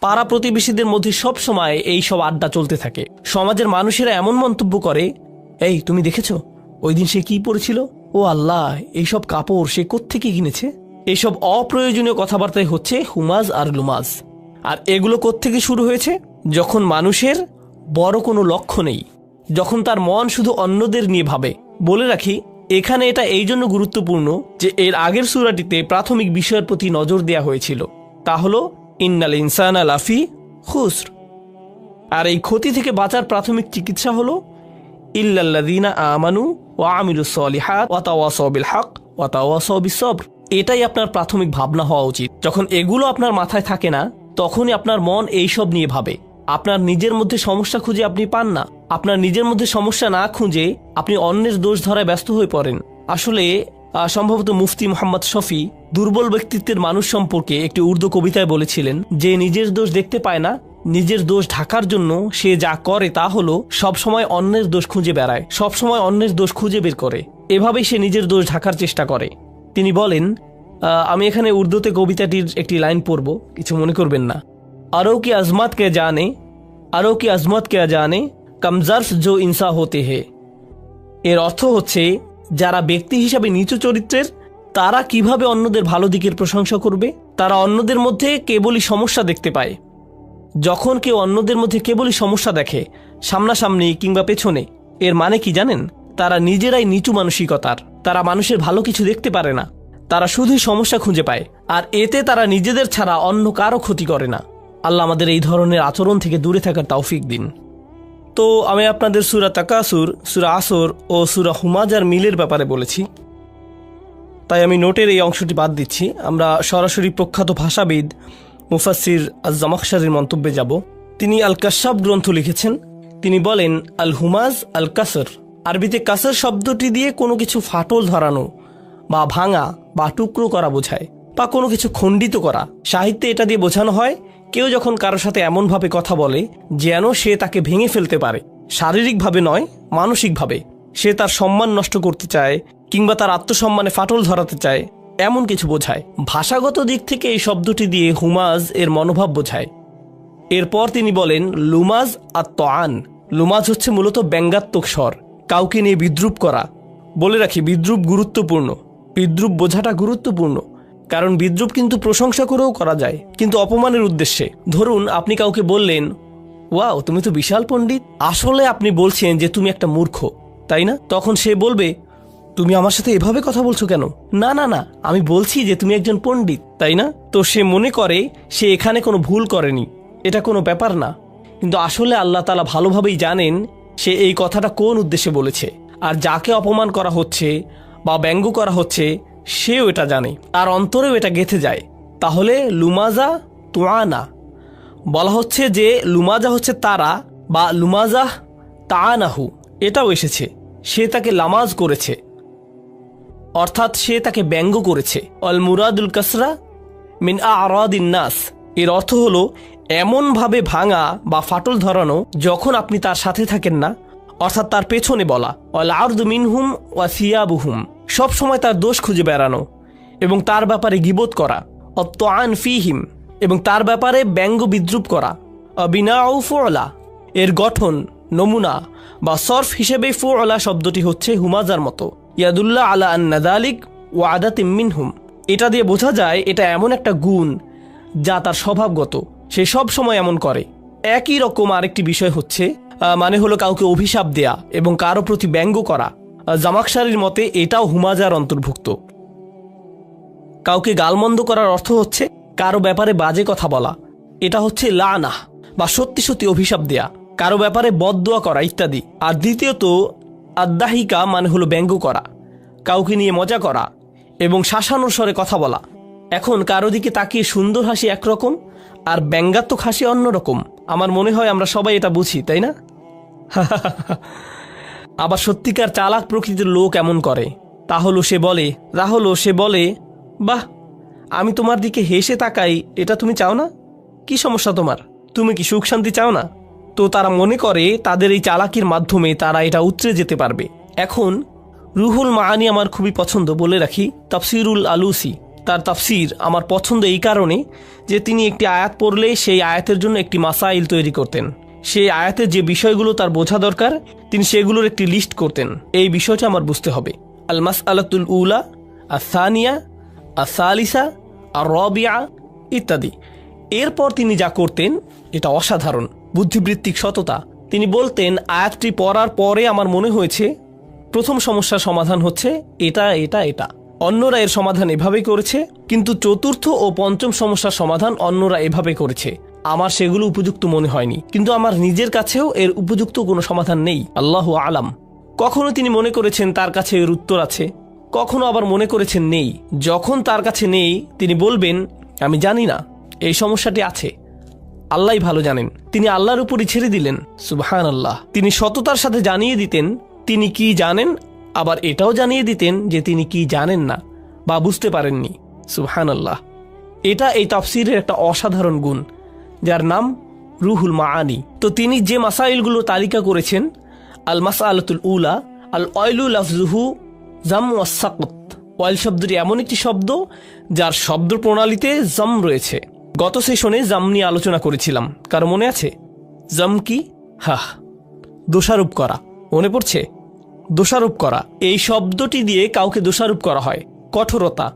পাড়া প্রতিবেশীদের মধ্যে সব সময় এই সব আড্ডা চলতে থাকে। সমাজের মানুষেরা এমন মন্তব্য করে, এই, তুমি দেখেছ? ওই দিন সে কি পড়েছিল? ও আল্লাহ এইসব কাপড় সে কোত্থেকে কিনেছে? এইসব অপ্রয়োজনীয় কথাবার্তায় হচ্ছে হুমাজ আর লুমাজ। আর এগুলো কোত্থেকে শুরু হয়েছে? যখন মানুষের বড় কোনো লক্ষ্য নেই, যখন তার মন শুধু অন্যদের নিয়ে ভাবে। বলে রাখি, এখানে এটা এই জন্য গুরুত্বপূর্ণ যে এর আগের সুরাটিতে প্রাথমিক বিষয়ের প্রতি নজর দেওয়া হয়েছিল। তা হলো ইন্নাল ইনসান আলাফি খুসর। আর এই ক্ষতি থেকে বাঁচার প্রাথমিক চিকিৎসা হলো ইল্লাল্লাদিনা আমানু ও আমিলু সলিহাত ওয়াতাওয়াসবিল হক ওয়াতাওয়াসবিস সবর। এটাই আপনার প্রাথমিক ভাবনা হওয়া উচিত। যখন এগুলো আপনার মাথায় থাকে না, তখনই আপনার মন এইসব নিয়ে ভাবে। আপনার নিজের মধ্যে সমস্যা খুঁজে আপনি পান না। আপনার নিজের মধ্যে সমস্যা না খুঁজে আপনি অন্যের দোষ ধরায় ব্যস্ত হয়ে পড়েন। আসলে সম্ভবত মুফতি মোহাম্মদ শফি দুর্বল ব্যক্তিত্বের মানুষ সম্পর্কে একটি উর্দু কবিতায় বলেছিলেন যে নিজের দোষ দেখতে পায় না, নিজের দোষ ঢাকার জন্য সে যা করে তা হলো সবসময় অন্যের দোষ খুঁজে বেড়ায় সবসময় অন্যের দোষ খুঁজে বের করে। এভাবেই সে নিজের দোষ ঢাকার চেষ্টা করে। তিনি বলেন আমি এখানে উর্দুতে কবিতাটির একটি লাইন পড়ব, কিছু মনে করবেন না। আরও কি আজমাত কে জানে, আরও কি আজমত কে জানে কমজার্স জো ইনসা হতে হে। এর অর্থ হচ্ছে যারা ব্যক্তি হিসাবে নিচু চরিত্রের, তারা কীভাবে অন্যদের ভালো দিকের প্রশংসা করবে? তারা অন্যদের মধ্যে কেবলই সমস্যা দেখতে পায়। যখন কেউ অন্যদের মধ্যে কেবলই সমস্যা দেখে, সামনাসামনি কিংবা পেছনে, এর মানে কি জানেন? তারা নিজেরাই নিচু মানসিকতার। তারা মানুষের ভালো কিছু দেখতে পারে না। তারা শুধুই সমস্যা খুঁজে পায়। আর এতে তারা নিজেদের ছাড়া অন্য কারও ক্ষতি করে না। আল্লাহ আমাদের এই ধরনের আচরণ থেকে দূরে থাকার তৌফিক দিন। তো আমি আপনাদের সুরা তাকাসুর, সুরা আসর ও সুরা হুমাজার মিলের ব্যাপারে বলেছি। তাই আমি নোটের এই অংশটি বাদ দিচ্ছি। আমরা সরাসরি প্রখ্যাত ভাষাবিদ মুফাসির আজামাকশারির মন্তব্যে যাব। তিনি আল কাশাব গ্রন্থ লিখেছেন। তিনি বলেন আল হুমাজ আল কাসর আরবিতে কাসর শব্দটি দিয়ে কোনো কিছু ফাটল ধরানো বা ভাঙা বা টুকরো করা বোঝায় বা কোনো কিছু খণ্ডিত করা। সাহিত্যে এটা দিয়ে বোঝানো হয় কেউ যখন কারোর সাথে এমনভাবে কথা বলে, যেন সে তাকে ভেঙে ফেলতে পারে। শারীরিকভাবে নয়, মানসিকভাবে। সে তার সম্মান নষ্ট করতে চায়, কিংবা তার আত্মসম্মানে ফাটল ধরাতে চায়, এমন কিছু বোঝায়। ভাষাগত দিক থেকে এই শব্দটি দিয়ে হুমাজ এর মনোভাব বোঝায়। এরপর তিনি বলেন, লুমাজ আর তোয়ান। লুমাজ হচ্ছে মূলত ব্যঙ্গাত্মক স্বর। কাউকে নিয়ে বিদ্রুপ করা। বলে রাখি, বিদ্রুপ গুরুত্বপূর্ণ। বিদ্রুপ বোঝাটা গুরুত্বপূর্ণ। কারণ বিদ্রুপ কিন্তু প্রশংসা করেও করা যায়, কিন্তু অপমানের উদ্দেশ্যে। ধরুন, আপনি কাউকে বললেন, ওয়াও, তুমি তো বিশাল পণ্ডিত। আসলে আপনি বলছেন যে তুমি একটা মূর্খ, তাই না? তখন সে বলবে, তুমি আমার সাথে এভাবে কথা বলছো কেন? না না না, আমি বলছি যে তুমি একজন পণ্ডিত, তাই না? তো সে মনে করে, সে এখানে কোনো ভুল করেনি, এটা কোনো ব্যাপার না। কিন্তু আসলে আল্লাহ তালা ভালোভাবেই জানেন, সে এই কথাটা কোন উদ্দেশ্যে বলেছে। আর যাকে অপমান করা হচ্ছে বা ব্যঙ্গ করা হচ্ছে সেও এটা জানে। আর অন্তরেও এটা গেথে যায়। তাহলে লুমাজা তোয়ানা বলা হচ্ছে যে লুমাজা হচ্ছে তারা বা লুমাজাহ তানাহু এটাও এসেছে। সে তাকে লামাজ করেছে। অর্থাৎ সে তাকে ব্যঙ্গ করেছে। অল মুরাদুল কাসরা মিন আরাদিন নাস। এর অর্থ হলো, এমনভাবে ভাঙা বা ফাটল ধরানো যখন আপনি তার সাথে থাকেন না, অর্থাৎ তার পেছনে বলা। অল আর্দ মিনহুম ওয়া সিয়াবুহুম সব সময় তার দোষ খুঁজে বেড়ানো এবং তার ব্যাপারে গিবোধ করা অত্ত আন ফিহিম, এবং তার ব্যাপারে ব্যঙ্গ বিদ্রুপ করা, অবিনাউ ফুলা এর গঠন, নমুনা, বা সর্ফ হিসেবে ফুলা শব্দটি হচ্ছে হুমাজার মতো ইয়াদুল্লাহ আলা আন্নাদালিক ও আদাত মিনহুম। এটা দিয়ে বোঝা যায় এটা এমন একটা গুণ যা তার স্বভাবগত, সে সব সময় এমন করে। একই রকম আরেকটি বিষয় হচ্ছে মানে হলো কাউকে অভিশাপ দেয়া এবং কারও প্রতি ব্যঙ্গ করা। আহ, জামাকশারির মতে এটাও হুমাজার অন্তর্ভুক্ত। কাউকে গালমন্দ করার অর্থ হচ্ছে কারও ব্যাপারে বাজে কথা বলা। এটা হচ্ছে লানা বা সত্যি সত্যি অভিশাপ দেয়া। কারও ব্যাপারে বদদোয়া করা ইত্যাদি। আর দ্বিতীয়ত আদাহিকা মানে হলো ব্যঙ্গ করা। কাউকে নিয়ে মজা করা এবং শাসানোর স্বরে কথা বলা। এখন কারও দিকে তাকিয়ে সুন্দর হাসি একরকম আর ব্যঙ্গাত্মক হাসি অন্যরকম। আমার মনে হয় আমরা সবাই এটা বুঝি তাই না? আবার সত্যিকার চালাক প্রকৃতির লোক এমন করে। তা হলো সে বলে তা হলো সে বলে, বাহ, আমি তোমার দিকে হেসে তাকাই, এটা তুমি চাও না? কি সমস্যা তোমার? তুমি কি সুখ শান্তি চাও না? তো তারা মনে করে, তাদের এই চালাকির মাধ্যমে তারা এটা উতরে যেতে পারবে। এখন রুহুল মাআনি আমার খুবই পছন্দ, বলে রাখি। তাফসিরুল আলুসি, তার তাফসির আমার পছন্দ এই কারণে যে তিনি একটি আয়াত পড়লে সেই আয়াতের জন্য একটি মাসাইল তৈরি করতেন। সেই আয়াতের যে বিষয়গুলো তার বোঝা দরকার, তিনি সেগুলোর একটি লিস্ট করতেন। এই বিষয়টা আমার বুঝতে হবে। আল মাস আলাতুল উলা আসানিয়া আসালিসা আর রবিয়া ইত্যাদি। এরপর তিনি যা করতেন, এটা অসাধারণ। বুদ্ধিবৃত্তিক সততা। তিনি বলতেন, আয়াতটি পড়ার পরে আমার মনে হয়েছে, প্রথম সমস্যার সমাধান হচ্ছে এটা এটা এটা। অন্যরা এর সমাধান এভাবে করেছে, কিন্তু চতুর্থ ও পঞ্চম সমস্যার সমাধান অন্যরা এভাবে করেছে। আমার সেগুলো উপযুক্ত মনে হয়নি। কিন্তু আমার নিজের কাছেও এর উপযুক্ত কোনো সমাধান নেই। আল্লাহ আলাম। কখনো তিনি মনে করেছেন তার কাছে এর উত্তর আছে। কখনো আবার মনে করেছেন নেই। যখন তার কাছে নেই, তিনি বলবেন, আমি জানি না, এই সমস্যাটি আছে। আল্লাহ ভালো জানেন। তিনি আল্লাহর উপরই ছেড়ে দিলেন। সুবহান আল্লাহ তিনি সততার সাথে জানিয়ে দিতেন, তিনি কি জানেন? আবার এটাও জানিয়ে দিতেন যে তিনি কি জানেন না বা বুঝতে পারেননি। সুবহান আল্লাহ এটা এই তাফসিরের একটা অসাধারণ গুণ। যার নাম রুহুল মাআনি। তো তিনি যে মাসাইলগুলো তালিকা করেছেন আল মাসা আলতুল উলা আল অয়লুল আফজুহু জাম ওয়াসাকত ওয়াইল শব্দটি এমন একটি শব্দ যার শব্দ প্রণালীতে জাম রয়েছে। গত সেশনে জাম নিয়ে আলোচনা করেছিলাম। কারও মনে আছে? জাম কি? হাহ, দোষারোপ করা। মনে পড়ছে? দোষারোপ করা। এই শব্দটি দিয়ে কাউকে দোষারোপ করা হয়। কঠোরতা।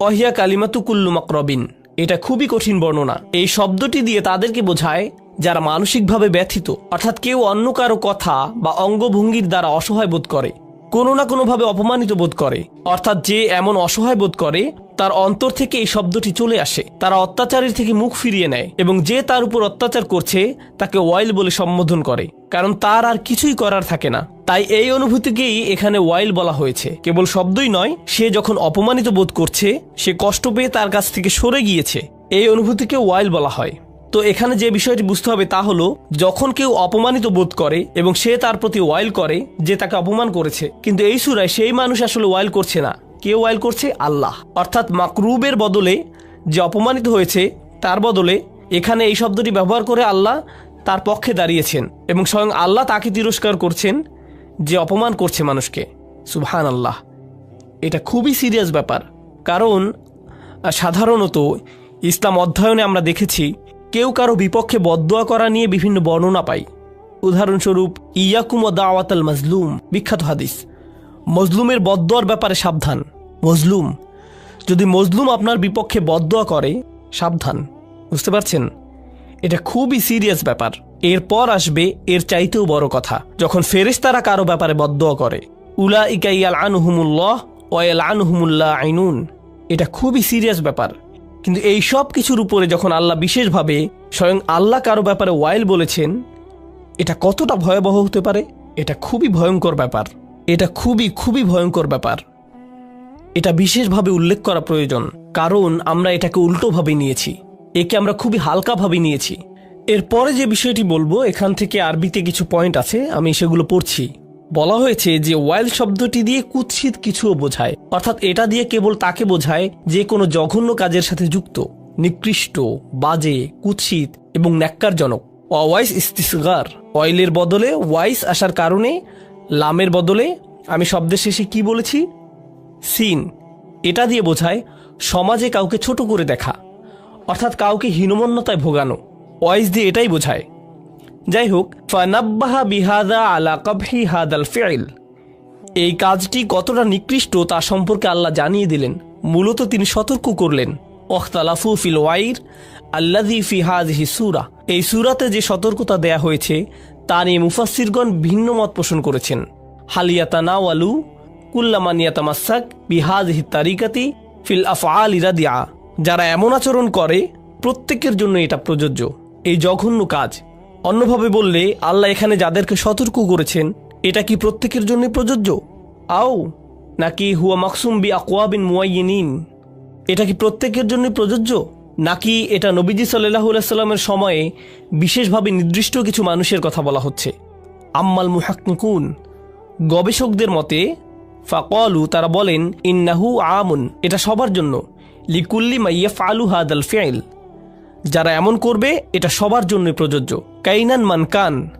অহিয়া কালিমাতু কুল্লু মকরবিন। এটা খুবই কঠিন বর্ণনা। এই শব্দটি দিয়ে তাদেরকে বোঝায় যারা মানসিকভাবে ব্যথিত, অর্থাৎ কেউ অন্য কারও কথা বা অঙ্গভঙ্গির দ্বারা অসহায় বোধ করে, কোনো না কোনোভাবে অপমানিত বোধ করে, অর্থাৎ যে এমন অসহায় বোধ করে, তার অন্তর থেকে এই শব্দটি চলে আসে, তারা অত্যাচারের থেকে মুখ ফিরিয়ে নেয় এবং যে তার উপর অত্যাচার করছে, তাকে ওয়াইল বলে সম্বোধন করে, কারণ তার আর কিছুই করার থাকে না। তাই এই অনুভূতিকেই এখানে ওয়াইল বলা হয়েছে। কেবল শব্দই নয়, সে যখন অপমানিত বোধ করছে, সে কষ্ট পেয়ে তার কাছ থেকে সরে গিয়েছে। এই অনুভূতিকে ওয়াইল বলা হয়। তো এখানে যে বিষয়টি বুঝতে হবে তা হলো, যখন কেউ অপমানিত বোধ করে এবং সে তার প্রতি ওয়াইল করে যে তাকে অপমান করেছে, কিন্তু এই সুরায় সেই মানুষ আসলে ওয়াইল করছে না। কে ওয়াইল করছে? আল্লাহ। অর্থাৎ মাকরুবের বদলে যে অপমানিত হয়েছে, তার বদলে এখানে এই শব্দটি ব্যবহার করে আল্লাহ তার পক্ষে দাঁড়িয়েছেন এবং স্বয়ং আল্লাহ তাকে তিরস্কার করছেন যে অপমান করছে মানুষকে। সুবহান আল্লাহ এটা খুবই সিরিয়াস ব্যাপার। কারণ, সাধারণত ইসলাম অধ্যয়নে আমরা দেখেছি, কেউ কারও বিপক্ষে বদদোয়া করা নিয়ে বিভিন্ন বর্ণনা পাই উদাহরণস্বরূপ, ইয়াকুম দাওয়াত আল মাজলুম বিখ্যাত হাদিস। মজলুমের বদদোয়ার ব্যাপারে সাবধান। মজলুম। যদি মজলুম আপনার বিপক্ষে বদদোয়া করে, সাবধান। বুঝতে পারছেন? এটা খুবই সিরিয়াস ব্যাপার। এরপর আসবে এর চাইতেও বড় কথা, যখন ফেরেশতারা কারও ব্যাপারে বদ্ধ করে। উলা ইকাইয়াল আনহুমুল্লাহ ওয়াল আনহুমুল্লাহ আইনুন। এটা খুবই সিরিয়াস ব্যাপার। কিন্তু এই সব কিছুর উপরে যখন আল্লাহ বিশেষভাবে স্বয়ং আল্লাহ কারও ব্যাপারে ওয়াইল বলেছেন, এটা কতটা ভয়াবহ হতে পারে? এটা খুবই ভয়ঙ্কর ব্যাপার। এটা খুবই খুবই ভয়ঙ্কর ব্যাপার। এটা বিশেষভাবে উল্লেখ করা প্রয়োজন, কারণ আমরা এটাকে উল্টোভাবে নিয়েছি। একে আমরা খুবই হালকাভাবে নিয়েছি। এরপরে যে বিষয়টি বলব, এখান থেকে আরবিতে কিছু পয়েন্ট আছে, আমি সেগুলো পড়ছি। বলা হয়েছে যে ওয়াইল্ড শব্দটি দিয়ে কুৎসিত কিছুও বোঝায়, অর্থাৎ এটা দিয়ে কেবল তাকে বোঝায় যে কোনো জঘন্য কাজের সাথে যুক্ত, নিকৃষ্ট, বাজে, কুৎসিত এবং ন্যাক্কারজনক। অওয়াইস ইস্তিসগার, অয়েলের বদলে ওয়াইস আসার কারণে, লামের বদলে, আমি শব্দের শেষে কি বলেছি? সিন। এটা দিয়ে বোঝায়, সমাজে কাউকে ছোট করে দেখা, অর্থাৎ কাউকে হীনমন্যতায় ভোগানো। ওয়াইস দিয়ে এটাই বোঝায়। যাই হোক ফানাব্বাহা বিহাদা আলা কবহি হাদাল ফেইল। এই কাজটি কতটা নিকৃষ্ট তা সম্পর্কে আল্লাহ জানিয়ে দিলেন। মূলত তিনি সতর্ক করলেন। অখতালাফু ফিল ওয়াইর আল্লাদি ফি হাজহি সুরা। এই সুরাতে যে সতর্কতা দেয়া হয়েছে, তা নিয়ে মুফাসিরগণ ভিন্ন মত পোষণ করেছেন। হালিয়াতানা ওয়ালু কুল্লামানিয়াতামাসাক বিহাজহি তারিকাতি ফিল আফআল ইরাদিয়া যারা এমন আচরণ করে, প্রত্যেকের জন্য এটা প্রযোজ্য। এই জঘন্য কাজ। অন্যভাবে বললে, আল্লাহ এখানে যাদেরকে সতর্ক করেছেন, এটা কি প্রত্যেকের জন্য প্রযোজ্য? আও, নাকি হুয়া মাকসুম বি আকোয়াবিন মুয়াইনিন এটা কি প্রত্যেকের জন্য প্রযোজ্য? নাকি এটা নবীজি সাল্লাহ সাল্লামের সময়ে বিশেষভাবে নির্দিষ্ট কিছু মানুষের কথা বলা হচ্ছে? আম্মাল মুহাক্কুন গবেষকদের মতে, ফাকলু, তারা বলেন, ইন্নাহু আমুন এটা সবার জন্য। লিকুল্লি মাইয়া ফালু হাদাল ফেইল। যারা এমন করবে, এটা সবার জন্যই প্রযোজ্য। কাইনান মান কান,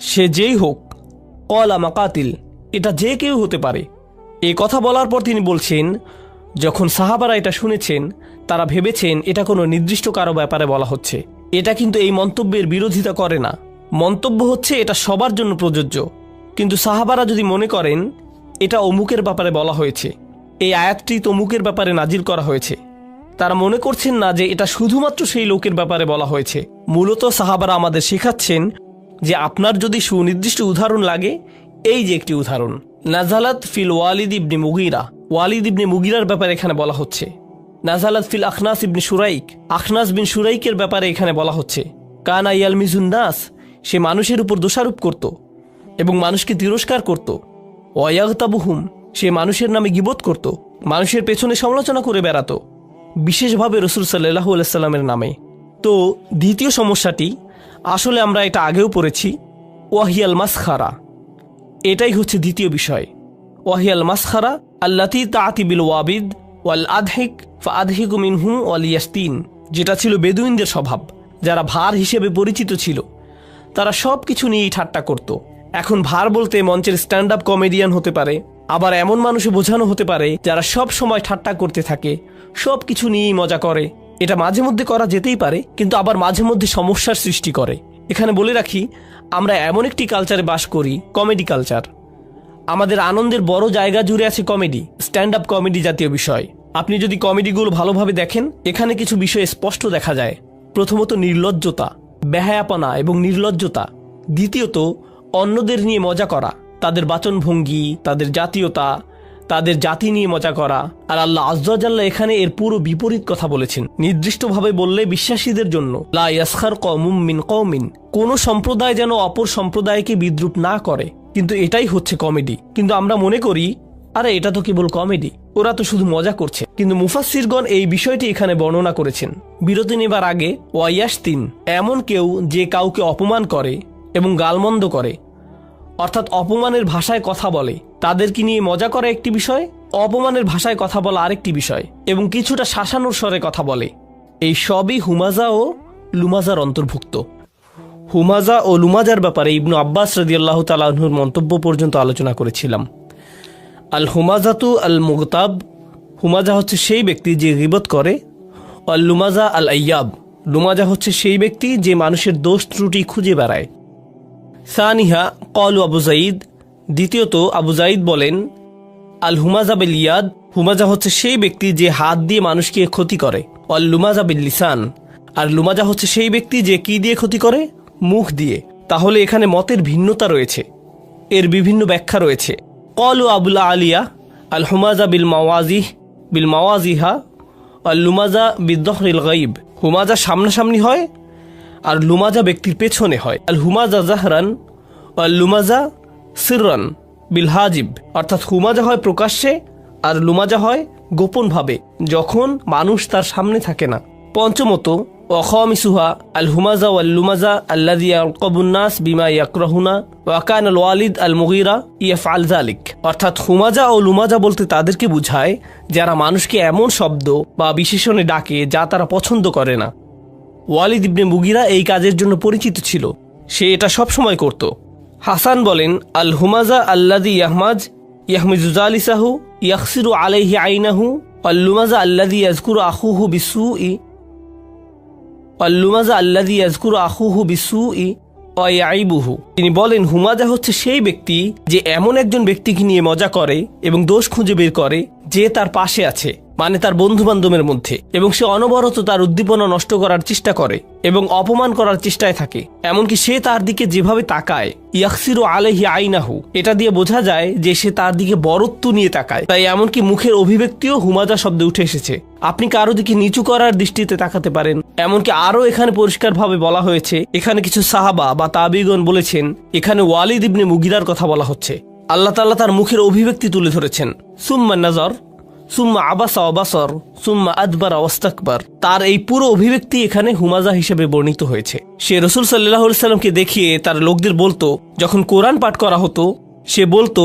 সে যেই হোক, কলা মাকাতিল, এটা যে কেউ হতে পারে। এই কথা বলার পর তিনি বলছেন, যখন সাহাবারা এটা শুনেছেন, তারা ভেবেছেন এটা কোনো নির্দিষ্ট কারও ব্যাপারে বলা হচ্ছে। এটা কিন্তু এই মন্তব্যের বিরোধিতা করে না। মন্তব্য হচ্ছে, এটা সবার জন্য প্রযোজ্য। কিন্তু সাহাবারা যদি মনে করেন, এটা অমুকের ব্যাপারে বলা হয়েছে। এই আয়াতটি তমুকের ব্যাপারে নাজিল করা হয়েছে। তারা মনে করছেন না যে এটা শুধুমাত্র সেই লোকের ব্যাপারে বলা হয়েছে। মূলত সাহাবারা আমাদের শেখাচ্ছেন যে আপনার যদি সুনির্দিষ্ট উদাহরণ লাগে, এই যে একটি উদাহরণ, নাজালাত feel Walid ibn Mughira. Walid ibn মুগিরার ব্যাপারে এখানে বলা হচ্ছে। নাজালাত feel Akhnas ibn Shariq. Akhnas bin সুরাইকের ব্যাপারে এখানে বলা হচ্ছে। কানা ইয়াল মিজুন নাস, সে মানুষের উপর দোষারোপ করত এবং মানুষকে তিরস্কার করত। ওয়াগতাবুহুম সে মানুষের নামে গিবোধ করত। মানুষের পেছনে সমালোচনা করে বেড়াতো। বিশেষভাবে রসুল সাল্লাহ আলাইস্লামের নামে। তো দ্বিতীয় সমস্যাটি, আসলে আমরা এটা আগেও পড়েছি, ওয়াহিয়াল মাসখারা। এটাই হচ্ছে দ্বিতীয় বিষয়। ওয়াহিয়াল মাসখারা, আল্লাতি তাঁতি বিল ওয়াবিদ ওয়াল আধহিক ফা আধহিক মিনহু ওয়াল ইয়াস্তিন, যেটা ছিল বেদুইনদের স্বভাব, যারা ভার হিসেবে পরিচিত ছিল। তারা সব কিছু নিয়েই ঠাট্টা করত। এখন ভার বলতে মঞ্চের স্ট্যান্ড আপ কমেডিয়ান হতে পারে আবার এমন মানুষে বোঝানো হতে পারে যারা সব সময় ঠাট্টা করতে থাকে, সব কিছু নিয়েই মজা করে। এটা মাঝে মধ্যে করা যেতেই পারে, কিন্তু আবার মাঝে মধ্যে সমস্যার সৃষ্টি করে। এখানে বলে রাখি, আমরা এমন একটি কালচারে বাস করি, কমেডি কালচার। আমাদের আনন্দের বড় জায়গা জুড়ে আছে কমেডি স্ট্যান্ড আপ কমেডি জাতীয় বিষয়। আপনি যদি কমেডিগুলো ভালোভাবে দেখেন, এখানে কিছু বিষয় স্পষ্ট দেখা যায়। প্রথমত নির্লজ্জতা, বেহায়াপনা এবং নির্লজ্জতা। দ্বিতীয়ত, অন্যদের নিয়ে মজা করা। তাদের বাচনভঙ্গি, তাদের জাতীয়তা, তাদের জাতি নিয়ে মজা করা। আর আল্লাহ আজ্লাহ এখানে এর পুরো বিপরীত কথা বলেছেন। নির্দিষ্টভাবে বললে বিশ্বাসীদের জন্য, লা ইয়াসখার মিন কোন সম্প্রদায় যেন অপর সম্প্রদায়কে বিদ্রুপ না করে। কিন্তু এটাই হচ্ছে কমেডি। কিন্তু আমরা মনে করি, আরে এটা তো কেবল কমেডি। ওরা তো শুধু মজা করছে। কিন্তু মুফাসিরগণ এই বিষয়টি এখানে বর্ণনা করেছেন। বিরতি নেবার আগে ওয়াইয়াস তিন এমন কেউ যে কাউকে অপমান করে এবং গালমন্দ করে। অর্থাৎ অপমানের ভাষায় কথা বলে। তাদেরকে নিয়ে মজা করা একটি বিষয়, অপমানের ভাষায় কথা বলা আরেকটি বিষয়, এবং কিছুটা শাসানোর স্বরে কথা বলে। এই সবই হুমাজা ও লুমাজার অন্তর্ভুক্ত। হুমাজা ও লুমাজার ব্যাপারে ইবনু আব্বাস রদিয়াল্লাহ তালাহুর মন্তব্য পর্যন্ত আলোচনা করেছিলাম। আল হুমাজাতু আল মুগতাব হুমাজা হচ্ছে সেই ব্যক্তি যে গিবত করে। আল লুমাজা আল আয়াব লুমাজা হচ্ছে সেই ব্যক্তি যে মানুষের দোষ ত্রুটি খুঁজে বেড়ায়। সানিহা কলু আবু জাইদ দ্বিতীয়ত আবু জাইদ বলেন আল হুমাজা বিল ইয়াদ হুমাজা হচ্ছে সেই ব্যক্তি যে হাত দিয়ে মানুষকে ক্ষতি করে। অল লুমাজা বিল লিসান আর লুমাজা হচ্ছে সেই ব্যক্তি যে কি দিয়ে ক্ষতি করে? মুখ দিয়ে। তাহলে এখানে মতের ভিন্নতা রয়েছে। এর বিভিন্ন ব্যাখ্যা রয়েছে। কলু আবুল্লা আলিয়া আল হুমাজা বিল মাওয়াজিহ বিল মাওয়াজিহা আল লুমাজা বিদ্দহরিল গাইব হুমাজা সামনাসামনি হয় আর লুমাজা ব্যক্তির পেছনে হয়। আল হুমাজা জাহরান আল লুমাজা সিররান বিল হাজিব। অর্থাৎ হুমাজা হয় প্রকাশ্যে আর লুমাজা হয় গোপনভাবে, যখন মানুষ তার সামনে থাকে না। পঞ্চমত, অখমিসুহা আল হুমাজা ওয়াল লুমাজা আল্লাদি কবুন্নাস বিমা ইয়াকরহুনা ওয়াকান আল ওয়ালিদ আল মুগিরা ইয়েফ আল জালিক অর্থাৎ হুমাজা ও লুমাজা বলতে তাদেরকে বুঝায়, যারা মানুষকে এমন শব্দ বা বিশেষণে ডাকে যা তারা পছন্দ করে না। ওয়ালিদ ইবনে মুগিরা এই কাজের জন্য পরিচিত ছিল। সে এটা সবসময় করত। হাসান বলেন আল হুমাজা আল্লাদি ইয়াহমাজ ইয়াহমিজুজালিসাহু ইয়াকসিরু আলাইহি আইনাহু, আল্লুমাজা আল্লাদি ইয়াজকুরু আহুহু বিসু ই আল্লুমাজা আল্লাদি ইয়াজকুরু আহুহু বিসু ই অয়াইবুহু তিনি বলেন, হুমাজা হচ্ছে সেই ব্যক্তি যে এমন একজন ব্যক্তিকে নিয়ে মজা করে এবং দোষ খুঁজে বের করে যে তার পাশে আছে। মানে তার বন্ধু বান্ধবের মধ্যে, এবং সে অনবরত তার উদ্দীপনা নষ্ট করার চেষ্টা করে, এবং অপমান করার চেষ্টায় থাকে। এমনকি সে তার দিকে যেভাবে তাকায় ইয়াকসিরু আলহি আইনাহু, এটা দিয়ে বোঝা যায় যে সে তার দিকে বরত্ব নিয়ে তাকায়। তাই এমনকি মুখের অভিব্যক্তিও হুমাজা শব্দে উঠে এসেছে। আপনি কারও দিকে নিচু করার দৃষ্টিতে তাকাতে পারেন। এমনকি আরও এখানে পরিষ্কারভাবে বলা হয়েছে, এখানে কিছু সাহাবা বা তাবিগণ বলেছেন, এখানে ওয়ালিদ ইবনে মুগিরার কথা বলা হচ্ছে। আল্লাহ তাল্লাহ তার মুখের অভিব্যক্তি তুলে ধরেছেন। সুম্মা নজর সুম্মা আবাসা অবাসর সুম্মা আদবার অস্তাকবার তার এই পুরো অভিব্যক্তি এখানে হুমাজা হিসেবে বর্ণিত হয়েছে। সে রসুল সাল্লাহ সাল্লামকে দেখিয়ে তার লোকদের বলতো, যখন কোরআন পাঠ করা হতো, সে বলতো,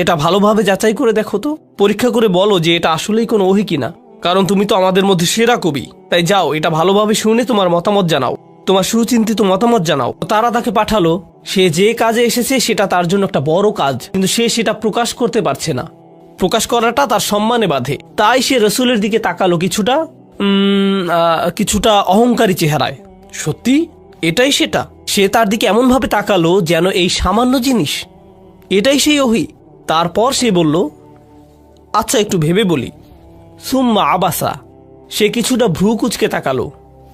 এটা ভালোভাবে যাচাই করে দেখো তো, পরীক্ষা করে বলো যে এটা আসলেই কোনো ওহি কিনা কারণ তুমি তো আমাদের মধ্যে সেরা কবি। তাই যাও, এটা ভালোভাবে শুনে তোমার মতামত জানাও, তোমার সুচিন্তিত মতামত জানাও। তারা তাকে পাঠালো, সে যে কাজে এসেছে সেটা তার জন্য একটা বড় কাজ, কিন্তু সে সেটা প্রকাশ করতে পারছে না। প্রকাশ করাটা তার সম্মানে বাধে। তাই সে রসুলের দিকে তাকালো কিছুটা কিছুটা অহংকারী চেহারায়। সত্যি? এটাই সেটা। সে তার দিকে এমনভাবে তাকালো যেন এই সামান্য জিনিস। এটাই সেই ওহি। তারপর সে বলল আচ্ছা একটু ভেবে বলি। সুম্মা আবাসা। সে কিছুটা ভ্রু কুচকে তাকালো।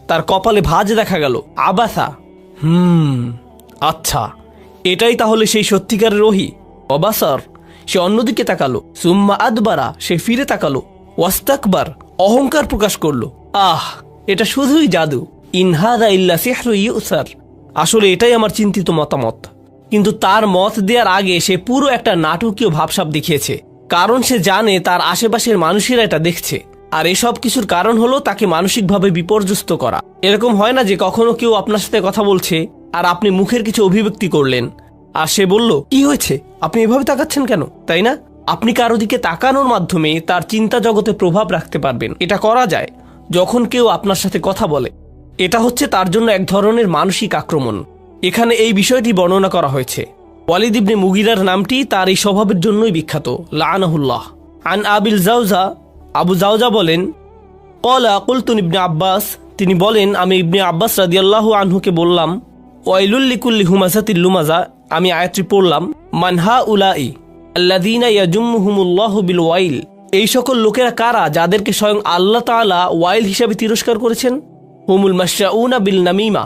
তার কপালে ভাঁজ দেখা গেল। আবাসা। হুম আচ্ছা। এটাই তাহলে সেই সত্যিকারের রহি অবাসার। সে অন্যদিকে তাকালো। সুম্মা আদবারা, সে ফিরে তাকালো। ওয়াস্তাকবার, অহংকার প্রকাশ করল। আহ, এটা শুধুই জাদু। ইনহাদা ইল্লা সেহরু ইউসার। আসলে এটাই আমার চিন্তিত মতামত। কিন্তু তার মত দেওয়ার আগে সে পুরো একটা নাটকীয় ভাবসাব দেখিয়েছে। কারণ সে জানে তার আশেপাশের মানুষেরা এটা দেখছে। আর এসব কিছুর কারণ হলো তাকে মানসিকভাবে বিপর্যস্ত করা। এরকম হয় না যে কখনো কেউ আপনার সাথে কথা বলছে আর আপনি মুখের কিছু অভিব্যক্তি করলেন। আর সে বলল, কি হয়েছে? আপনি এভাবে তাকাচ্ছেন কেন? তাই না? আপনি কারও দিকে তাকানোর মাধ্যমে তার চিন্তা জগতে প্রভাব রাখতে পারবেন। এটা করা যায় যখন কেউ আপনার সাথে কথা বলে। এটা হচ্ছে তার জন্য এক ধরনের মানসিক আক্রমণ। এখানে এই বিষয়টি বর্ণনা করা হয়েছে। ওয়ালিদ ইবনে মুগিরার নামটি তার এই স্বভাবের জন্যই বিখ্যাত। লানাহুল্লাহ। আন আবিল জাউজা আবু জাউজা বলেন কলা কুলতুন ইবনে আব্বাস। তিনি বলেন, আমি ইবনে আব্বাস রাদিয়াল্লাহু আনহুকে বললাম ওয়াইলুল্লিকুল্লি হুমাজাতিল লুমাজা। আমি আয়াতটি পড়লাম মানহা উলাই আল্লাদিনা বিল ওয়াইল এই সকল লোকেরা কারা যাদেরকে স্বয়ং আল্লাহ তাআলা ওয়াইল হিসাবে তিরস্কার করেছেন? হুমুল মাশাউনা বিল নামিমা।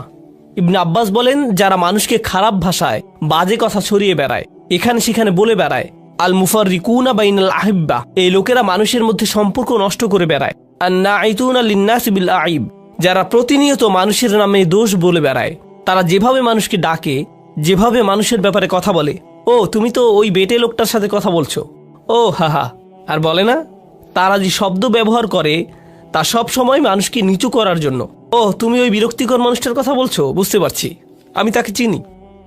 ইবনে আব্বাস বলেন, যারা মানুষকে খারাপ ভাষায়, বাজে কথা ছড়িয়ে বেড়ায়, এখানে সেখানে বলে বেড়ায়, আল মুফার রিকুনা বাইনাল আহিব্বা এই লোকেরা মানুষের মধ্যে সম্পর্ক নষ্ট করে বেড়ায়। আর না আইতুনা বিল আইব যারা প্রতিনিয়ত মানুষের নামে দোষ বলে বেড়ায়, তারা যেভাবে মানুষকে ডাকে যেভাবে মানুষের ব্যাপারে কথা বলে। ও, তুমি তো ওই বেটে লোকটার সাথে কথা বলছো। ও, হা হা। আর বলে না, তারা যে শব্দ ব্যবহার করে, তা সব সময় মানুষকে নিচু করার জন্য। ও, তুমি ওই বিরক্তিকর মানুষটার কথা বলছো? বুঝতে পারছি। আমি তাকে চিনি।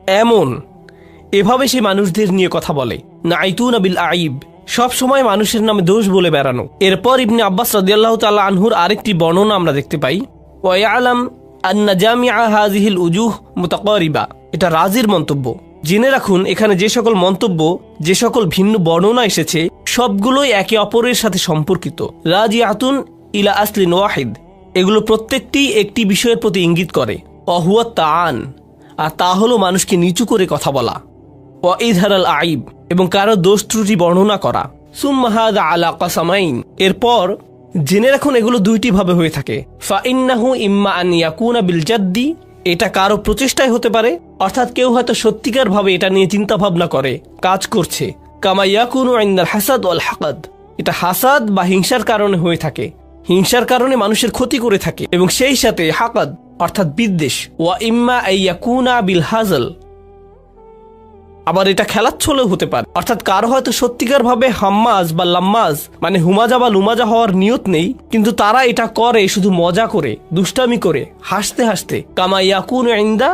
এমন। এভাবে সে মানুষদের নিয়ে কথা বলে। নাইতুন বিল আইব। সব সময় মানুষের নামে দোষ বলে বেড়ানো। এরপর ইবনে আব্বাস রাদিয়াল্লাহু তাআলা আনহুর আরেকটি বর্ণনা আমরা দেখতে পাই। ওয়াইআলাম আন্না জামিআ হাযিহিল উজুহ মুতাকারিবা। এটা রাজির মন্তব্য। জেনে রাখুন, এখানে যে সকল মন্তব্য, যে সকল ভিন্ন বর্ণনা এসেছে, সবগুলোই একে অপরের সাথে সম্পর্কিত। রাজিয়াতুন ইলা আসলিন ওয়াহিদ। এগুলো প্রত্যেকটি একটি বিষয়ের প্রতি ইঙ্গিত করে। অহুয়া তান আর তা হলো মানুষকে নিচু করে কথা বলা। ও ইধারাল আইব। এবং কারও দোষ ত্রুটি বর্ণনা করা। সুম্মাহাদ আলা কাসামাইন। এরপর, জেনে রাখুন এগুলো দুইটি ভাবে হয়ে থাকে। ফাইন্নাহু ইম্মা আন ইয়াকুনা বিল জাদ্দি এটা কারও প্রচেষ্টায় হতে পারে, অর্থাৎ কেউ হয়তো সত্যিকারভাবে এটা নিয়ে চিন্তা ভাবনা করে, কাজ করছে। কামাইয়াকুন হাসাদ অল হাকাদ। এটা হাসাদ বা হিংসার কারণে হয়ে থাকে। হিংসার কারণে মানুষের ক্ষতি করে থাকে এবং সেই সাথে হাকাদ, অর্থাৎ বিদ্বেষ। ওয়া ইম্মা বিল হাজল আবার এটা খেলার ছলেও হতে পারে। অর্থাৎ কারও হয়তো সত্যিকার ভাবে হাম্মাজ বা লাম্মাজ মানে হুমাজা বা লুমাজা হওয়ার নিয়ত নেই, কিন্তু তারা এটা করে শুধু মজা করে, দুষ্টামি করে, হাসতে হাসতে। কামা ইয়াকুন ইন্দা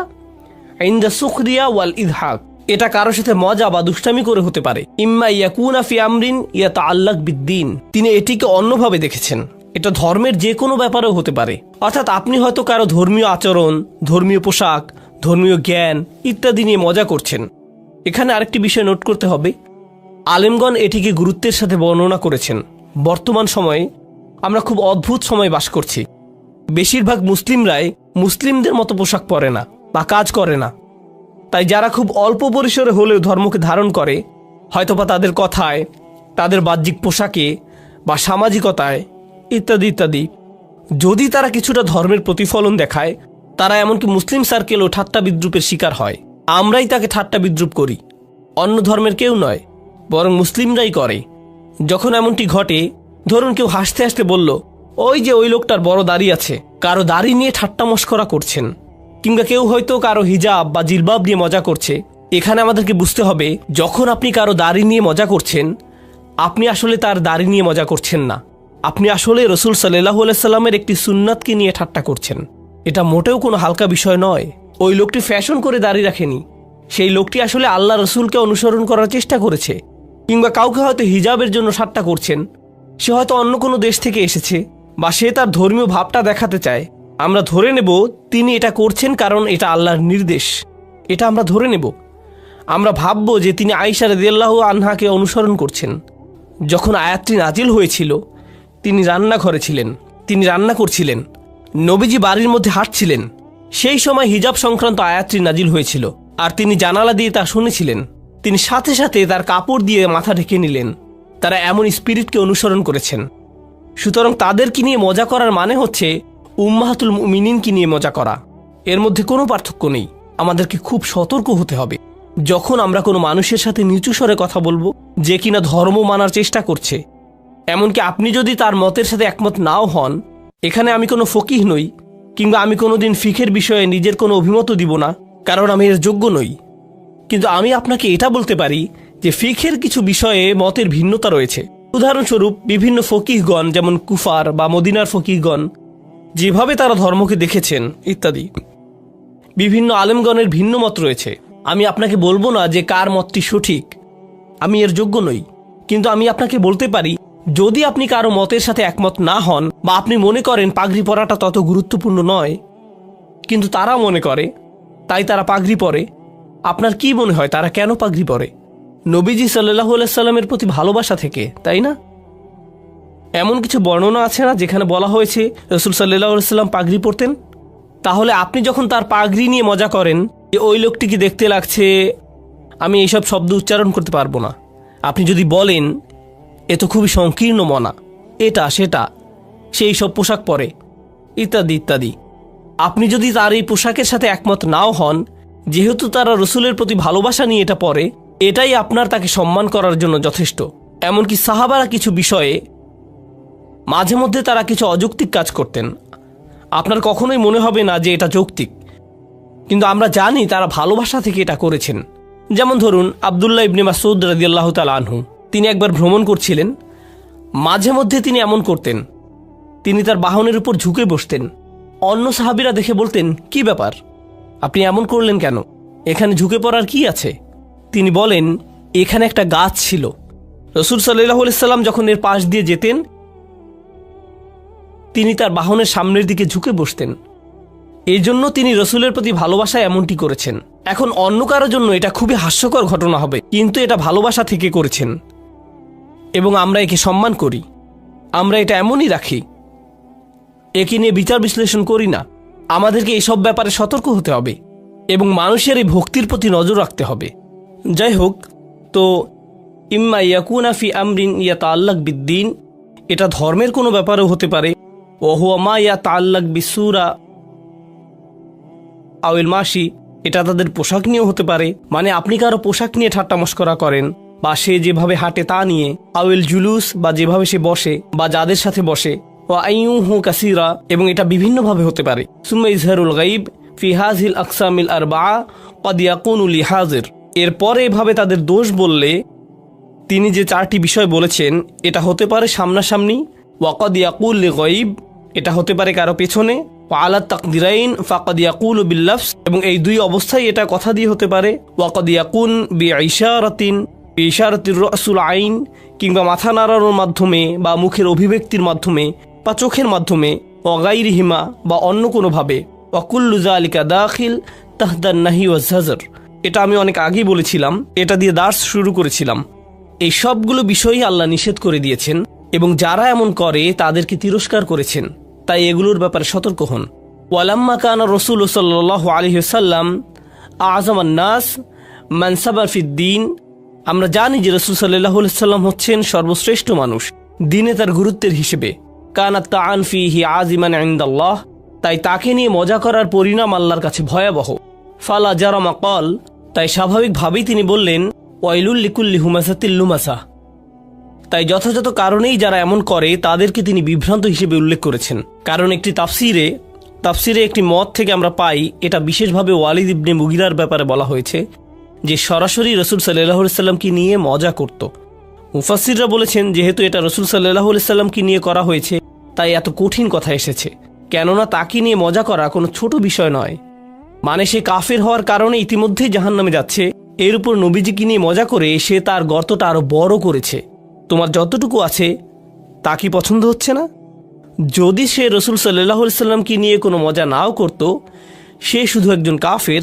ইন্দা সুখরিয়া ওয়াল ইদহাক। এটা কারোর সাথে মজা বা দুষ্টামি করে হতে পারে। ইম্মা ইয়াকুনা ফি আমরিন ইয়া তা আল্লাহ বিদ্দিন। তিনি এটিকে অন্যভাবে দেখেছেন। এটা ধর্মের যে কোনো ব্যাপারেও হতে পারে। অর্থাৎ আপনি হয়তো কারও ধর্মীয় আচরণ, ধর্মীয় পোশাক, ধর্মীয় জ্ঞান ইত্যাদি নিয়ে মজা করছেন। এখানে আরেকটি বিষয় নোট করতে হবে। আলেমগণ এটিকে গুরুত্বের সাথে বর্ণনা করেছেন। বর্তমান সময়ে আমরা খুব অদ্ভুত সময় বাস করছি। বেশিরভাগ মুসলিমরাই মুসলিমদের মতো পোশাক পরে না বা কাজ করে না। তাই যারা খুব অল্প পরিসরে হলেও ধর্মকে ধারণ করে, হয়তোবা তাদের কথায়, তাদের বাহ্যিক পোশাকে বা সামাজিকতায় ইত্যাদি ইত্যাদি। যদি তারা কিছুটা ধর্মের প্রতিফলন দেখায়, তারা এমনকি মুসলিম সার্কেলও ঠাট্টা বিদ্রুপের শিকার হয়। আমরাই তাকে ঠাট্টা বিদ্রুপ করি। অন্য ধর্মের কেউ নয়, বরং মুসলিমরাই করে। যখন এমনটি ঘটে, ধরুন কেউ হাসতে হাসতে বলল, ওই যে ওই লোকটার বড় দাড়ি আছে, কারও দাড়ি নিয়ে ঠাট্টা মস্করা করছেন। কিংবা কেউ হয়তো কারও হিজাব বা জিলবাব নিয়ে মজা করছে। এখানে আমাদেরকে বুঝতে হবে, যখন আপনি কারও দাড়ি নিয়ে মজা করছেন, আপনি আসলে তার দাড়ি নিয়ে মজা করছেন না। আপনি আসলে রসুল সাল্লাহ সাল্লামের একটি সুন্নাতকে নিয়ে ঠাট্টা করছেন। এটা মোটেও কোনো হালকা বিষয় নয়। ওই লোকটি ফ্যাশন করে দাঁড়িয়ে রাখেনি। সেই লোকটি আসলে আল্লাহ রসুলকে অনুসরণ করার চেষ্টা করেছে, কিংবা কাউকে হয়তো হিজাবের জন্য ঠাট্টা করছেন। সে হয়তো অন্য কোনো দেশ থেকে এসেছে, বা সে তার ধর্মীয় ভাবটা দেখাতে চায়। আমরা ধরে নেব, তিনি এটা করছেন কারণ এটা আল্লাহর নির্দেশ। এটা আমরা ধরে নেব। আমরা ভাববো যে তিনি আইসা রেদিয়াল্লাহ আনহাকে অনুসরণ করছেন। যখন আয়াতটি নাজিল হয়েছিল, তিনি রান্নাঘরে ছিলেন, তিনি রান্না করছিলেন, নবীজি বাড়ির মধ্যে হাঁটছিলেন। সেই সময় হিজাব সংক্রান্ত আয়াতটি নাজিল হয়েছিল, আর তিনি জানালা দিয়ে তা শুনেছিলেন। তিনি সাথে সাথে তার কাপড় দিয়ে মাথা ঢেকে নিলেন। তারা এমন স্পিরিটকে অনুসরণ করেছেন। সুতরাং তাদেরকে নিয়ে মজা করার মানে হচ্ছে, উম্মাহাতুল মিনিনকে নিয়ে মজা করা। এর মধ্যে কোনো পার্থক্য নেই। আমাদেরকে খুব সতর্ক হতে হবে। যখন আমরা কোনো মানুষের সাথে নিচু স্বরে কথা বলব, যে কিনা ধর্ম মানার চেষ্টা করছে। এমনকি আপনি যদি তার মতের সাথে একমত নাও হন, এখানে আমি কোনো ফকিহ নই। কিংবা আমি কোনোদিন ফিখের বিষয়ে নিজের কোনো অভিমতও দিব না, কারণ আমি এর যোগ্য নই। কিন্তু আমি আপনাকে এটা বলতে পারি যে ফিখের কিছু বিষয়ে মতের ভিন্নতা রয়েছে। উদাহরণস্বরূপ বিভিন্ন ফকিহগণ, যেমন কুফার বা মদিনার ফকিহগণ, যেভাবে তারা ধর্মকে দেখেছেন, ইত্যাদি। বিভিন্ন আলেমগণের ভিন্ন মত রয়েছে। আমি আপনাকে বলব না যে কার মতটি সঠিক। আমি এর যোগ্য নই। কিন্তু আমি আপনাকে বলতে পারি যদি আপনি কারও মতের সাথে একমত না হন বা আপনি মনে করেন পাগড়ি পরাটা তত গুরুত্বপূর্ণ নয়, কিন্তু তারা মনে করে, তাই তারা পাগড়ি পরে, আপনার কি মনে হয় তারা কেন পাগড়ি পরে? নবীজি সাল্লাহ সাল্লামের প্রতি ভালোবাসা থেকে, তাই না? এমন কিছু বর্ণনা আছে না যেখানে বলা হয়েছে রসুল সাল্লাহ সাল্লাম পাগড়ি পরতেন? তাহলে আপনি যখন তার পাগড়ি নিয়ে মজা করেন, যে ওই লোকটিকে দেখতে লাগছে, আমি এইসব শব্দ উচ্চারণ করতে পারব না। আপনি যদি বলেন এ তো খুবই সংকীর্ণ মনা। এটা, সেটা, সেই সব পোশাক পরে। ইত্যাদি ইত্যাদি। আপনি যদি তার এই পোশাকের সাথে একমত নাও হন, যেহেতু তারা রসুলের প্রতি ভালোবাসা নিয়ে এটা পরে, এটাই আপনার তাকে সম্মান করার জন্য যথেষ্ট। এমনকি সাহাবারা কিছু বিষয়ে মাঝে মধ্যে তারা কিছু অযৌক্তিক কাজ করতেন। আপনার কখনোই মনে হবে না যে এটা যৌক্তিক। কিন্তু আমরা জানি তারা ভালোবাসা থেকে এটা করেছেন। যেমন ধরুন আবদুল্লাহ ইবনে মাসুদ রাদিয়াল্লাহ তাল আনহু। তিনি একবার ভ্রমণ করছিলেন। মাঝে মধ্যে তিনি এমন করতেন। তিনি তার বাহনের উপর ঝুঁকে বসতেন। অন্য সাহাবিরা দেখে বলতেন, কি ব্যাপার? আপনি এমন করলেন কেন? এখানে ঝুঁকে পড়ার কি আছে? তিনি বলেন, এখানে একটা গাছ ছিল। রসুল সাল্লাহ সাল্লাম যখন এর পাশ দিয়ে যেতেন, তিনি তার বাহনের সামনের দিকে ঝুঁকে বসতেন। এই জন্য তিনি রসুলের প্রতি ভালোবাসায় এমনটি করেছেন। এখন অন্য কারোর জন্য এটা খুবই হাস্যকর ঘটনা হবে, কিন্তু এটা ভালোবাসা থেকে করেছেন। এবং আমরা একে সম্মান করি। আমরা এটা এমনই রাখি। একে নিয়ে বিচার বিশ্লেষণ করি না। আমাদেরকে এসব ব্যাপারে সতর্ক হতে হবে এবং মানুষের এই ভক্তির প্রতি নজর রাখতে হবে। যাই হোক, তো ইম্মা ইয়াকুনা ফি আমরিন ইয়া তাল্লাক বিদ্দিন, এটা ধর্মের কোনো ব্যাপারেও হতে পারে। ওহুয়া মা ইয়া তাল্লাক বিসুরা আউল মাসি এটা তাদের পোশাক নিয়েও হতে পারে। মানে আপনি কারও পোশাক নিয়ে ঠাট্টা মস্করা করেন। বা সে যেভাবে হাঁটে তা নিয়ে, আউল জুলুস বা যেভাবে সে বসে বা যাদের সাথে বসে ও আইউ হু কাসিরা এবং এটা বিভিন্নভাবে হতে পারে। সুম্মা ইজহারুল গাইব ফিহাজিল আকসামিল আর বা কদিয়াকুনুল হাজির। এরপরে এভাবে তাদের দোষ বললে, তিনি যে চারটি বিষয় বলেছেন, এটা হতে পারে সামনাসামনি। ওয়াকদ ইয়াকুল গইব, এটা হতে পারে কারও পেছনে। আলা তাকদিরাইন ফাকদ ইয়াকুল বিল্লাফস এবং এই দুই অবস্থায় এটা কথা দিয়ে হতে পারে। ওয়াকদ বি ইশারাতিন বি ইশারাতির রসুল আইন কিংবা মাথা নাড়ানোর মাধ্যমে বা মুখের অভিব্যক্তির মাধ্যমে বা চোখের মাধ্যমে অগাইরিহিমা বা অন্য কোনোভাবে। অকুল্লুজা আলিকা দাখিল তাহদান নাহি ওয়াজাজর এটা আমি অনেক আগেই বলেছিলাম, এটা দিয়ে দার্স শুরু করেছিলাম। এই সবগুলো বিষয়ই আল্লাহ নিষেধ করে দিয়েছেন এবং যারা এমন করে তাদেরকে তিরস্কার করেছেন। তাই এগুলোর ব্যাপারে সতর্ক হন। ওয়ালাম্মা কানা রসুল সাল্লাহ আলহিসাল্লাম আজমান নাস মানসাবার ফিদ্দিন আমরা জানি যে রসুল সাল্লাহ সাল্লাম হচ্ছেন সর্বশ্রেষ্ঠ মানুষ। দিনে তার গুরুত্বের হিসেবে। কানা তান ফিহি আজিমান আইন্দাল্লাহ তাই তাকে নিয়ে মজা করার পরিণাম আল্লাহর কাছে ভয়াবহ। ফালা জারামা কল তাই স্বাভাবিকভাবেই তিনি বললেন ওয়াইলুল্লিকুল্লি হুমাসাতিল্লুমাসা তাই যথাযথ কারণেই যারা এমন করে, তাদেরকে তিনি বিভ্রান্ত হিসেবে উল্লেখ করেছেন। কারণ একটি তাফসিরে তাফসিরে একটি মত থেকে আমরা পাই, এটা বিশেষভাবে ওয়ালিদ ইবনে মুগিরার ব্যাপারে বলা হয়েছে। যে সরাসরি রসুল সাল্লাহ সাল্লামকে নিয়ে মজা করত। মুফাসিররা বলেছেন, যেহেতু এটা রসুল সাল্লাহ সাল্লামকে নিয়ে করা হয়েছে, তাই এত কঠিন কথা এসেছে। কেননা তাকে নিয়ে মজা করা কোনো ছোট বিষয় নয়। মানে সে কাফের হওয়ার কারণে ইতিমধ্যেই জাহান নামে যাচ্ছে। এর উপর নবীজিকে নিয়ে মজা করে সে তার গর্তটা আরও বড় করেছে। তোমার যতটুকু আছে, তা কি পছন্দ হচ্ছে না? যদি সে রসুল সাল্লাহ সাল্লামকে নিয়ে কোনো মজা নাও করত, সে শুধু একজন কাফের,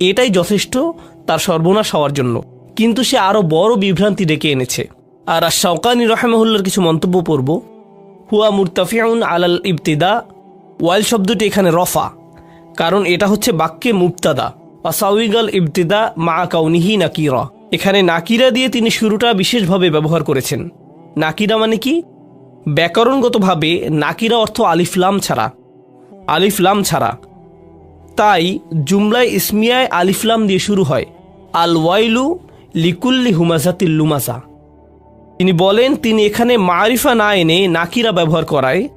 এটাই যথেষ্ট তার সর্বনাশ হওয়ার জন্য। কিন্তু সে আরও বড় বিভ্রান্তি ডেকে এনেছে। আর আর শাওকানি রহমহুল্লার কিছু মন্তব্য পড়ব। হুয়া মুরতাফিউন আলাল ইবতিদা। ওয়াইল শব্দটি এখানে রফা। কারণ এটা হচ্ছে বাক্যে মুক্তাদা আসাউইগাল ইবতিদা মা কাউনিহি নাকিরা। এখানে নাকিরা দিয়ে তিনি শুরুটা বিশেষভাবে ব্যবহার করেছেন। নাকিরা মানে কি? ব্যাকরণগতভাবে নাকিরা অর্থ আলিফলাম ছাড়া। আলিফলাম ছাড়া। তাই জুমলায় ইসমিয়ায় আলিফলাম দিয়ে শুরু হয়। আল ওয়াইলু লিকুল্লি হুমাজাতিল লুমাজা। তিনি বলেন, তিনি এখানে মারিফা না এনে নাকিরা ব্যবহার করায়।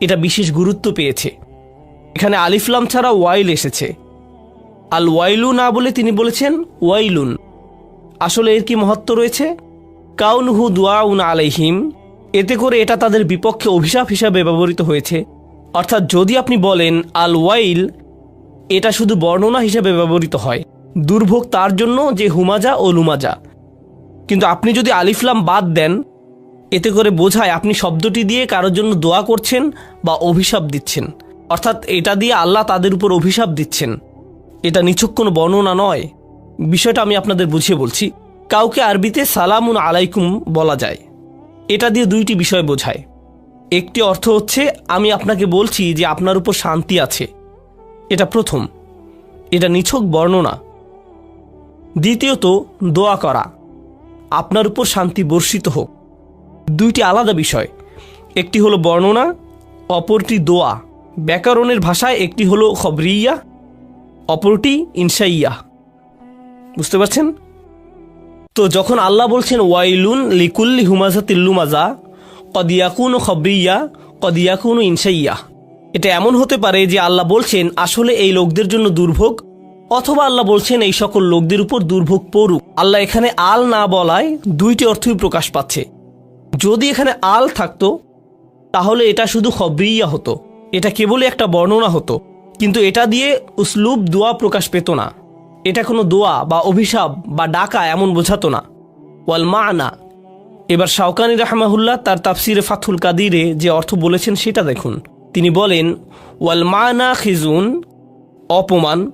এটা বিশেষ গুরুত্ব পেয়েছে। এখানে আলিফলাম ছাড়া ওয়াইল এসেছে। আল ওয়াইলু না বলে তিনি বলেছেন ওয়াইলুন। আসলে এর কি মহত্ব রয়েছে? কাউন কাউনহু দুয়াউন আলাইহিম। এতে করে এটা তাদের বিপক্ষে অভিশাপ হিসাবে ব্যবহৃত হয়েছে। অর্থাৎ যদি আপনি বলেন আল ওয়াইল এটা শুধু বর্ণনা হিসেবে ব্যবহৃত হয়। দুর্ভোগ তার জন্য যে হুমাজা ও লুমাজা। কিন্তু আপনি যদি আলিফলাম বাদ দেন, এতে করে বোঝায় আপনি শব্দটি দিয়ে কারোর জন্য দোয়া করছেন বা অভিশাপ দিচ্ছেন। অর্থাৎ এটা দিয়ে আল্লাহ তাদের উপর অভিশাপ দিচ্ছেন। এটা নিছক কোনো বর্ণনা নয়। বিষয়টা আমি আপনাদের বুঝিয়ে বলছি। কাউকে আরবিতে সালামুন আলাইকুম বলা যায়। এটা দিয়ে দুইটি বিষয় বোঝায়। একটি অর্থ হচ্ছে, আমি আপনাকে বলছি যে আপনার উপর শান্তি আছে। এটা প্রথম। এটা নিছক বর্ণনা। দ্বিতীয়ত, দোয়া করা। আপনার উপর শান্তি বর্ষিত হোক। দুইটি আলাদা বিষয়। একটি হলো বর্ণনা, অপরটি দোয়া। ব্যাকরণের ভাষায় একটি হলো খবরিয়া, অপরটি ইনসাইয়া। বুঝতে পারছেন? তো যখন আল্লাহ বলছেন, ওয়াইলুন লিকুল্লি হুমাজা তিল্লুমাজা কদিয়াকুন খবরিয়া, কদিয়াকুন ইনসাইয়া। এটা এমন হতে পারে যে আল্লাহ বলছেন, আসলে এই লোকদের জন্য দুর্ভোগ, অথবা আল্লাহ বলছেন, এই সকল লোকদের উপর দুর্ভোগ পড়ুক। আল্লাহ এখানে আল না বলায় দুইটি অর্থই প্রকাশ পাচ্ছে। যদি এখানে আল থাকতো, তাহলে এটা শুধু খবরিয়া হতো। এটা কেবলই একটা বর্ণনা হতো। কিন্তু এটা দিয়ে উসলুব দোয়া প্রকাশ পেত না। এটা কোনো দোয়া বা অভিশাপ বা ডাকা এমন বোঝাতো না। ওয়াল মা না এবার শাওকানি রাহমাহুল্লাহ তার তাফসিরে ফাথুল কাদিরে যে অর্থ বলেছেন সেটা দেখুন। তিনি বলেন, ওয়াল মানা খিজুন, অপমান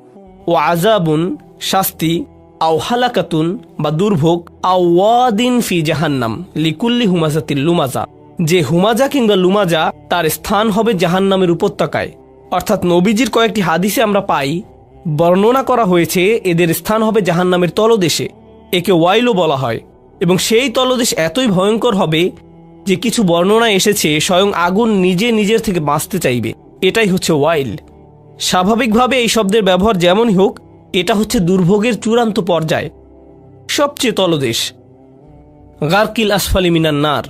ও আজাবুন শাস্তি, আও হালাকাতুন বা দুর্ভোগ, আও ওয়াদিন ফি জাহান্নাম, লিকুল্লি হুমাজাতিল লুমাজা। যে হুমাজা কিংবা লুমাজা তার স্থান হবে জাহান্নামের উপত্যকায়। অর্থাৎ নবীজির কয়েকটি হাদিসে আমরা পাই, বর্ণনা করা হয়েছে এদের স্থান হবে জাহান্নামের তলদেশে। একে ওয়াইলও বলা হয়। এবং সেই তলদেশ এতই ভয়ঙ্কর হবে যে কিছু বর্ণনা এসেছে স্বয়ং আগুন নিজে নিজের থেকে বাঁচতে চাইবে। এটাই হচ্ছে ওয়াইল স্বাভাবিকভাবে এই শব্দের ব্যবহার যেমনই হোক, এটা হচ্ছে দুর্ভোগের চূড়ান্ত পর্যায়। সবচেয়ে তলদেশ। গার্কিল আসফালি মিনান নার।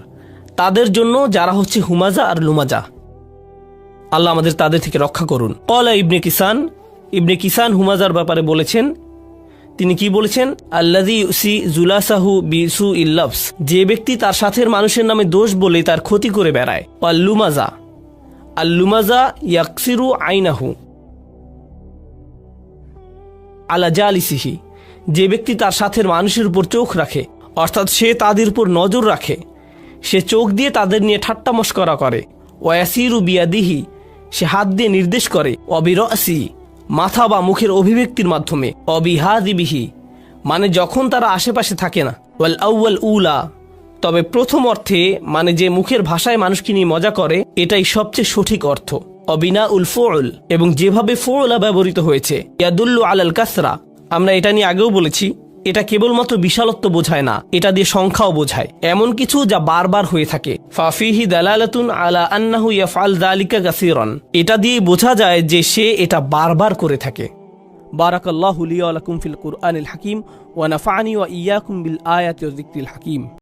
তাদের জন্য যারা হচ্ছে হুমাজা আর লুমাজা। আল্লাহ আমাদের তাদের থেকে রক্ষা করুন। কলা ইবনে কিসান। ইবনে কিসান হুমাজার ব্যাপারে বলেছেন তিনি কি বলেছেন? ইল্লাফস যে ব্যক্তি তার সাথের মানুষের নামে দোষ বলে তার ক্ষতি করে বেড়ায়। আল্লুমাজা। আল্লুমাজা ইয়াকসিরু আইনাহু। আলা জালিসিহি। যে ব্যক্তি তার সাথের মানুষের উপর চোখ রাখে, অর্থাৎ সে তাদের উপর নজর রাখে, সে চোখ দিয়ে তাদের নিয়ে ঠাট্টা মস্করা করে। ওয়াসিরু বিয়াদিহি। সে হাত দিয়ে নির্দেশ করে অবিরসি মাথা বা মুখের অভিব্যক্তির মাধ্যমে। অবিহাদিবিহি মানে যখন তারা আশেপাশে থাকে না। ওয়াল আউয়াল উলা, তবে প্রথম অর্থে মানে যে মুখের ভাষায় মানুষকে নিয়ে মজা করে, এটাই সবচেয়ে সঠিক অর্থ। অবিনা উল ফোল এবং যেভাবে ফোলা ব্যবহৃত হয়েছে। ইয়াদুল্লু আলাল কাসরা, আমরা এটা নিয়ে আগেও বলেছি। এটা কেবলমাত্র বিশালত্ব বোঝায় না, এটা দিয়ে সংখ্যাও বোঝায়। এমন কিছু যা বারবার হয়ে থাকে। ফাফিহি দালালাতুন আলা আন্নাহু ইয়াফআল দালিকা গাসিরান এটা দিয়ে বোঝা যায় যে সে এটা বারবার করে থাকে। বারাকাল্লাহু লি ওয়া লাকুম ফিল কুরআনিল হাকিম ওয়া নাফা'নি ওয়া ইয়াকুম বিল আয়াতি ওয়া যিকরিল হাকিম।